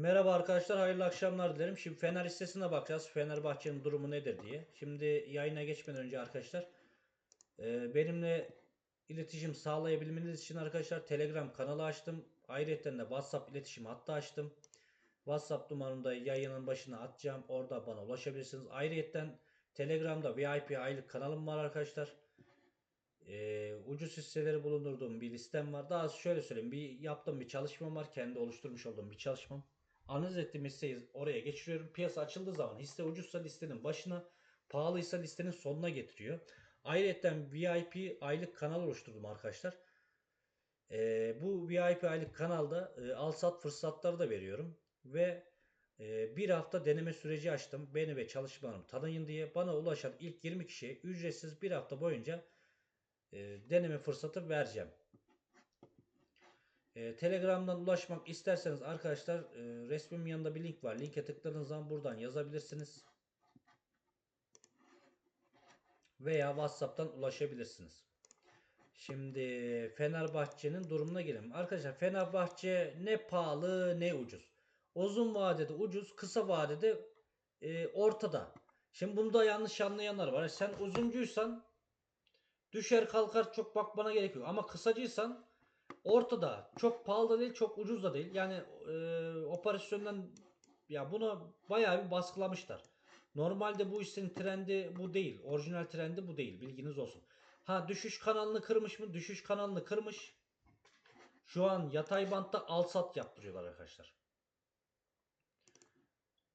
Merhaba arkadaşlar, hayırlı akşamlar dilerim. Şimdi Fener listesine bakacağız. Fenerbahçe'nin durumu nedir diye. Şimdi yayına geçmeden önce arkadaşlar e, benimle iletişim sağlayabilmeniz için arkadaşlar Telegram kanalı açtım. Ayrıca de WhatsApp iletişim hattı açtım. WhatsApp numaramı da yayının başına atacağım. Orada bana ulaşabilirsiniz. Ayrıca Telegram'da VIP aylık kanalım var arkadaşlar. Ee, ucuz hisseleri bulundurduğum bir listem var. Daha şöyle söyleyeyim. Bir yaptığım bir çalışmam var. Kendi oluşturmuş olduğum bir çalışmam. Analiz ettiğim hisseyi oraya geçiriyorum. Piyasa açıldığı zaman hisse ucuzsa listenin başına, pahalıysa listenin sonuna getiriyor. Ayrıca VIP aylık kanal oluşturdum arkadaşlar. Ee, bu VIP aylık kanalda e, al sat fırsatları da veriyorum. Ve e, bir hafta deneme süreci açtım. Beni ve çalışmalarımı tanıyın diye. Bana ulaşan ilk 20 kişiye ücretsiz bir hafta boyunca e, deneme fırsatı vereceğim. E, Telegram'dan ulaşmak isterseniz arkadaşlar e, resmimin yanında bir link var. Linke tıkladığınız zaman buradan yazabilirsiniz. Veya WhatsApp'tan ulaşabilirsiniz. Şimdi Fenerbahçe'nin durumuna gelelim. Arkadaşlar Fenerbahçe ne pahalı ne ucuz. Uzun vadede ucuz, kısa vadede e, ortada. Şimdi bunu da yanlış anlayanlar var. Sen uzuncuysan düşer kalkar çok bakmana gerek yok. Ama kısacıysan ortada. Çok pahalı da değil, çok ucuz da değil. Yani e, operasyondan ya bunu bayağı bir baskılamışlar. Normalde bu işin trendi bu değil. Orijinal trendi bu değil. Bilginiz olsun. Ha düşüş kanalını kırmış mı? Düşüş kanalını kırmış. Şu an yatay bantta al sat yaptırıyorlar arkadaşlar.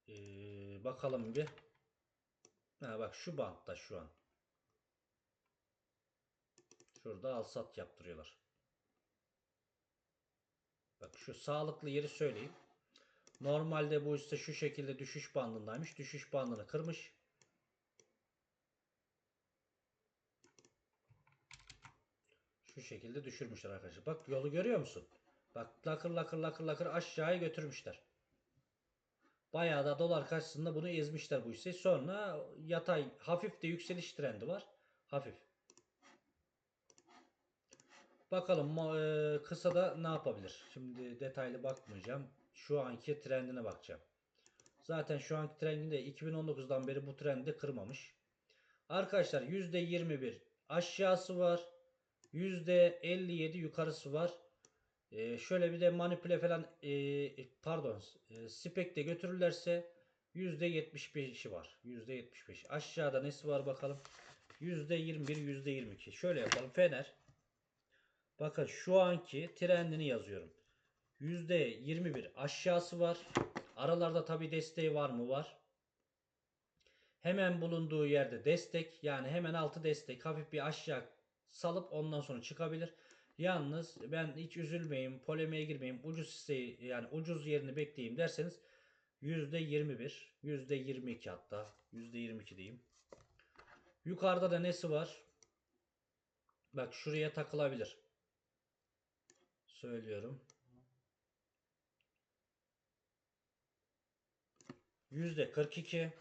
Ee, bakalım bir. Ha bak şu bantta şu an. Şurada al sat yaptırıyorlar. Bak şu sağlıklı yeri söyleyeyim. Normalde bu işte şu şekilde düşüş bandındaymış. Düşüş bandını kırmış. Şu şekilde düşürmüşler arkadaşlar. Bak yolu görüyor musun? Bak lakır lakır lakır lakır aşağıya götürmüşler. Bayağı da dolar karşısında bunu ezmişler bu hisseyi. Sonra yatay hafif de yükseliş trendi var. Hafif. Bakalım e, kısa da ne yapabilir? Şimdi detaylı bakmayacağım. Şu anki trendine bakacağım. Zaten şu anki trendinde 2019'dan beri bu trendi kırmamış. Arkadaşlar %21 aşağısı var. %57 yukarısı var. Ee, şöyle bir de manipüle falan e, pardon e, spekte götürürlerse %75'i var. %75. Aşağıda nesi var bakalım. %21 %22. Şöyle yapalım. Fener. Bakın şu anki trendini yazıyorum. %21 aşağısı var. Aralarda tabi desteği var mı? Var. Hemen bulunduğu yerde destek yani hemen altı destek hafif bir aşağı salıp ondan sonra çıkabilir. Yalnız ben hiç üzülmeyeyim, polemiğe girmeyeyim, ucuz hisseyi yani ucuz yerini bekleyeyim derseniz %21, %22 hatta %22 diyeyim. Yukarıda da nesi var? Bak şuraya takılabilir. Söylüyorum. %42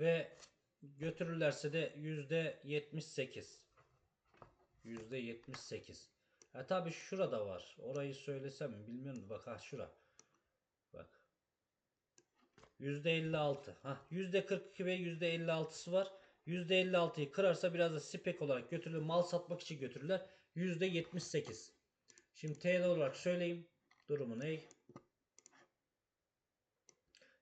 ve götürürlerse de %78 %78 Ha tabi şurada var. Orayı söylesem mi bilmiyorum. Bak ha şura. Bak. %56. Ha %42 ve %56'sı var. %56'yı kırarsa biraz da spek olarak götürülür. Mal satmak için götürürler. %78. Şimdi TL olarak söyleyeyim. Durumu ne?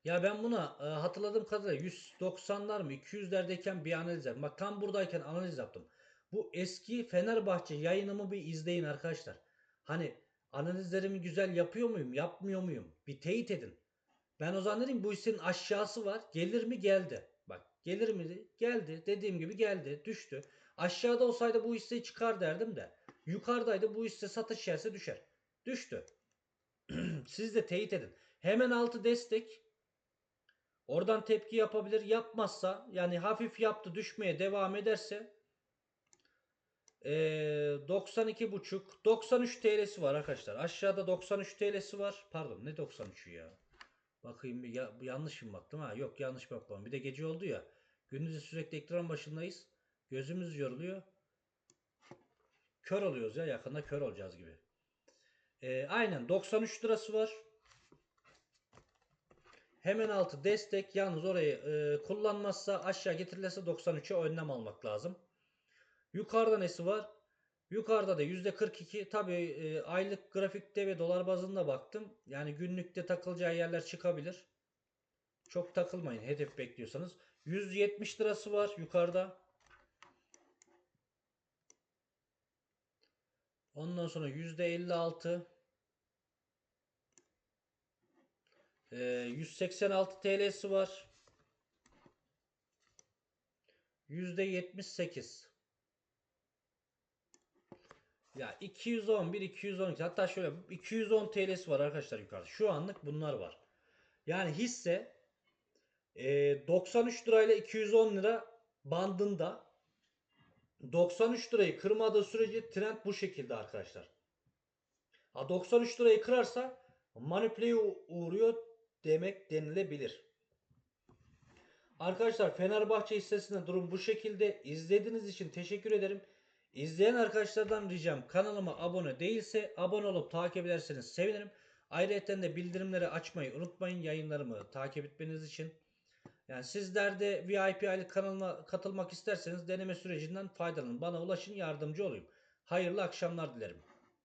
Ya ben buna e, hatırladığım kadarıyla 190'lar mı 200'lerdeyken bir analiz yaptım. Bak tam buradayken analiz yaptım. Bu eski Fenerbahçe yayınımı bir izleyin arkadaşlar. Hani analizlerimi güzel yapıyor muyum yapmıyor muyum? Bir teyit edin. Ben o zaman dedim bu hissenin aşağısı var. Gelir mi? Geldi. Bak gelir mi? Geldi. Dediğim gibi geldi. Düştü. Aşağıda olsaydı bu hisseyi çıkar derdim de. Yukarıdaydı bu hisse satış yerse düşer. Düştü. Siz de teyit edin. Hemen altı destek. Oradan tepki yapabilir. Yapmazsa yani hafif yaptı düşmeye devam ederse ee, 92.5 93 TL'si var arkadaşlar. Aşağıda 93 TL'si var. Pardon ne 93'ü ya. Bakayım bir ya, yanlış mı baktım ha? Yok yanlış bakmadım. Bir de gece oldu ya. Gündüzü sürekli ekran başındayız. Gözümüz yoruluyor. Kör oluyoruz ya yakında kör olacağız gibi. Ee, aynen 93 lirası var. Hemen altı destek. Yalnız orayı e, kullanmazsa aşağı getirilirse 93'e önlem almak lazım. Yukarıda nesi var? Yukarıda da %42. Tabi e, aylık grafikte ve dolar bazında baktım. Yani günlükte takılacağı yerler çıkabilir. Çok takılmayın hedef bekliyorsanız. 170 lirası var yukarıda. Ondan sonra %56 ee, 186 TL'si var. %78 ya 211 212 hatta şöyle 210 TL'si var arkadaşlar yukarıda. Şu anlık bunlar var. Yani hisse e, 93 lirayla 210 lira bandında 93 lirayı kırmadığı sürece trend bu şekilde arkadaşlar. Ha 93 lirayı kırarsa manipüleye uğruyor demek denilebilir. Arkadaşlar Fenerbahçe hissesinde durum bu şekilde. İzlediğiniz için teşekkür ederim. İzleyen arkadaşlardan ricam kanalıma abone değilse abone olup takip ederseniz sevinirim. Ayrıca de bildirimleri açmayı unutmayın yayınlarımı takip etmeniz için. Yani sizler de VIP aylık kanalıma katılmak isterseniz deneme sürecinden faydalanın. Bana ulaşın yardımcı olayım. Hayırlı akşamlar dilerim.